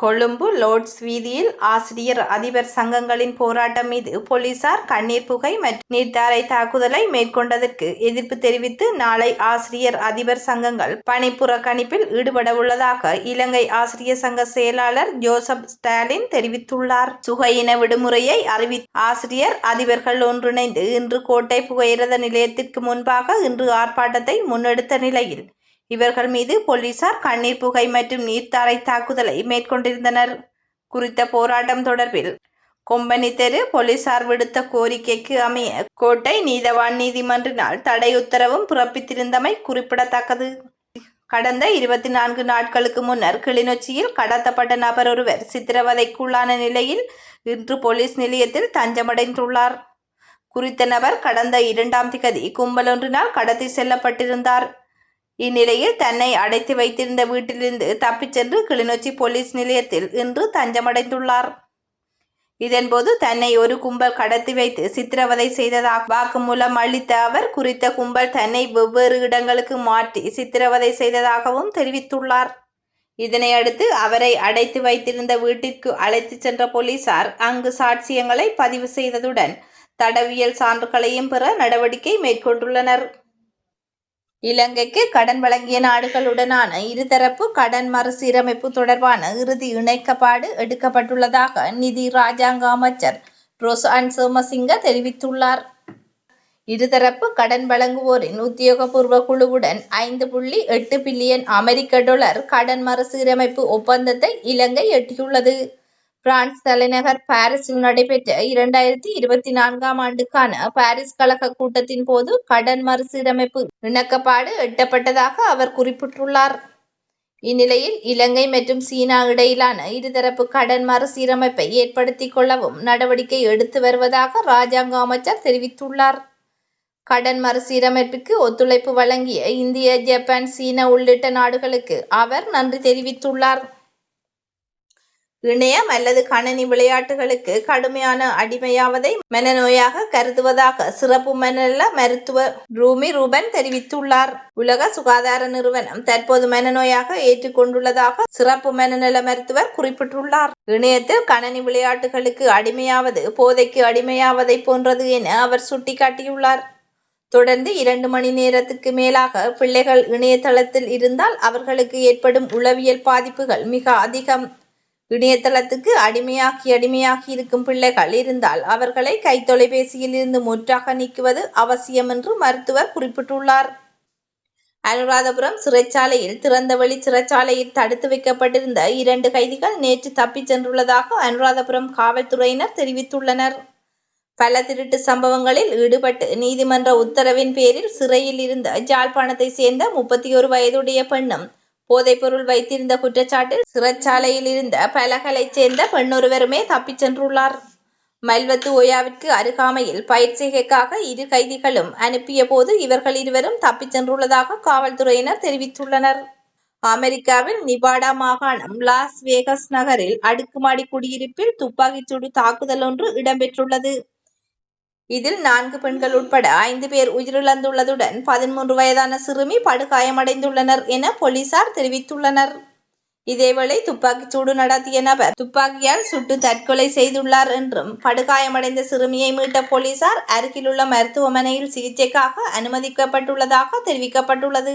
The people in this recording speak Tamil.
கொழும்பு லோர்ட்ஸ் வீதியில் ஆசிரியர் அதிபர் சங்கங்களின் போராட்டம் மீது போலீசார் கண்ணீர் புகை மற்றும் நீர்த்தாரை தாக்குதலை மேற்கொண்டதற்கு எதிர்ப்பு தெரிவித்து நாளை ஆசிரியர் அதிபர் சங்கங்கள் பணிப்புறக்கணிப்பில் ஈடுபடவுள்ளதாக இலங்கை ஆசிரியர் சங்க செயலாளர் ஜோசப் ஸ்டாலின் தெரிவித்துள்ளார். சுகையின விடுமுறையை அறிவி ஆசிரியர் அதிபர்கள் ஒன்றிணைந்து இன்று கோட்டை புகையிரத நிலையத்திற்கு முன்பாக இன்று ஆர்ப்பாட்டத்தை முன்னெடுத்த நிலையில் இவர்கள் மீது போலீசார் கண்ணீர் புகை மற்றும் நீர்த்தாரை தாக்குதலை மேற்கொண்டிருந்தனர். குறித்த போராட்டம் தொடர்பில் கொம்பனி தெரு போலீசார் விடுத்த கோரிக்கைக்கு அமைய கோட்டை நீதவான் நீதிமன்றினால் தடை உத்தரவும் பிறப்பித்திருந்தமை குறிப்பிடத்தக்கது. கடந்த இருபத்தி நான்கு நாட்களுக்கு முன்னர் கிளிநொச்சியில் கடத்தப்பட்ட நபர் ஒருவர் சித்திரவதைக்குள்ளான நிலையில் இன்று போலீஸ் நிலையத்தில் தஞ்சமடைந்துள்ளார். குறித்த நபர் கடந்த இரண்டாம் திகதி கும்பலொன்றினால் கடத்தி செல்லப்பட்டிருந்தார். இந்நிலையில் தன்னை அடைத்து வைத்திருந்த வீட்டிலிருந்து தப்பிச் சென்று கிளிநொச்சி போலீஸ் நிலையத்தில் இன்று தஞ்சமடைந்துள்ளார். இதன்போது தன்னை ஒரு கும்பல் கடத்தி வைத்து சித்திரவதை செய்ததாக வாக்குமூலம் அளித்த அவர் குறித்த கும்பல் தன்னை வெவ்வேறு இடங்களுக்கு மாற்றி சித்திரவதை செய்ததாகவும் தெரிவித்துள்ளார். இதனையடுத்து அவரை அடைத்து வைத்திருந்த வீட்டிற்கு அழைத்து சென்ற போலீசார் அங்கு சாட்சியங்களை பதிவு செய்ததுடன் தடவியல் சான்றுகளையும் பெற நடவடிக்கை மேற்கொண்டுள்ளனர். இலங்கைக்கு கடன் வழங்கிய நாடுகளுடனான இருதரப்பு கடன் மறுசீரமைப்பு தொடர்பான இறுதி இணைக்கப்பாடு எடுக்கப்பட்டுள்ளதாக நிதி ராஜாங்க அமைச்சர் ரோசான் சோமசிங்க தெரிவித்துள்ளார். இருதரப்பு கடன் வழங்குவோரின் உத்தியோகபூர்வ குழுவுடன் ஐந்து புள்ளி எட்டு பில்லியன் அமெரிக்க டாலர் கடன் மறுசீரமைப்பு ஒப்பந்தத்தை இலங்கை எட்டியுள்ளது. பிரான்ஸ் தலைநகர் பாரிஸில் நடைபெற்ற இரண்டாயிரத்தி இருபத்தி நான்காம் ஆண்டுக்கான பாரிஸ் கழக கூட்டத்தின் போது கடன் மறுசீரமைப்பு இணக்கப்பாடு எட்டப்பட்டதாக அவர் குறிப்பிட்டுள்ளார். இந்நிலையில் இலங்கை மற்றும் சீனா இடையிலான இருதரப்பு கடன் மறுசீரமைப்பை ஏற்படுத்திக் கொள்ளவும் நடவடிக்கை எடுத்து வருவதாக ராஜாங்க அமைச்சர் தெரிவித்துள்ளார். கடன் மறுசீரமைப்புக்கு ஒத்துழைப்பு வழங்கிய இந்திய ஜப்பான் சீனா உள்ளிட்ட நாடுகளுக்கு அவர் நன்றி தெரிவித்துள்ளார். இணையம் அல்லது கணனி விளையாட்டுகளுக்கு கடுமையான அடிமையாவதை மனநோயாக கருதுவதாக சிறப்பு மனநல மருத்துவர் ரூமி ரூபன் தெரிவித்துள்ளார். உலக சுகாதார நிறுவனம் தற்போது மனநோயாக ஏற்றுக்கொண்டுள்ளதாக சிறப்பு மனநல மருத்துவர் குறிப்பிட்டுள்ளார். இணையத்தில் கணனி விளையாட்டுகளுக்கு அடிமையாவது போதைக்கு அடிமையாவதை போன்றது என அவர் சுட்டிக்காட்டியுள்ளார். தொடர்ந்து இரண்டு மணி நேரத்துக்கு மேலாக பிள்ளைகள் இணையதளத்தில் இருந்தால் அவர்களுக்கு ஏற்படும் உளவியல் பாதிப்புகள் மிக அதிகம். இணையதளத்துக்கு அடிமையாக்கி அடிமையாகி இருக்கும் பிள்ளைகள் இருந்தால் அவர்களை கைத்தொலைபேசியில் இருந்து முற்றாக நீக்குவது அவசியம் என்று மருத்துவர் குறிப்பிட்டுள்ளார். அனுராதபுரம் சிறைச்சாலையில் திறந்தவெளி சிறைச்சாலையில் தடுத்து வைக்கப்பட்டிருந்த இரண்டு கைதிகள் நேற்று தப்பிச் சென்றுள்ளதாக அனுராதபுரம் காவல்துறையினர் தெரிவித்துள்ளனர். பல திருட்டு சம்பவங்களில் ஈடுபட்டு நீதிமன்ற உத்தரவின் பேரில் சிறையில் இருந்த ஜாழ்ப்பாணத்தை சேர்ந்த முப்பத்தி ஒரு வயதுடைய பெண்ணும் போதைப்பொருள் வைத்திருந்த குற்றச்சாட்டில் சிறைச்சாலையில் இருந்த பலகலைச் சேர்ந்த பெண்ணொருவருமே தப்பிச் சென்றுள்ளார். மல்வத்து ஓயாவிற்கு அருகாமையில் பயிற்சிகைக்காக இரு கைதிகளும் அனுப்பிய போது இவர்கள் இருவரும் தப்பிச் சென்றுள்ளதாக காவல்துறையினர் தெரிவித்துள்ளனர். அமெரிக்காவில் நிபாடா மாகாணம் லாஸ் வேகஸ் நகரில் அடுக்குமாடி குடியிருப்பில் துப்பாக்கிச்சூடு தாக்குதல் ஒன்று இடம்பெற்றுள்ளது. இதில் நான்கு பெண்கள் உட்பட ஐந்து பேர் உயிரிழந்துள்ளதுடன் பதிமூன்று வயதான சிறுமி படுகாயமடைந்துள்ளனர் என போலீசார் தெரிவித்துள்ளனர். இதேவேளை துப்பாக்கிச்சூடு நடத்திய நபர் துப்பாக்கியால் சுட்டு தற்கொலை செய்துள்ளார் என்றும் படுகாயமடைந்த சிறுமியை மீட்ட போலீசார் அருகிலுள்ள மருத்துவமனையில் சிகிச்சைக்காக அனுமதிக்கப்பட்டுள்ளதாக தெரிவிக்கப்பட்டுள்ளது.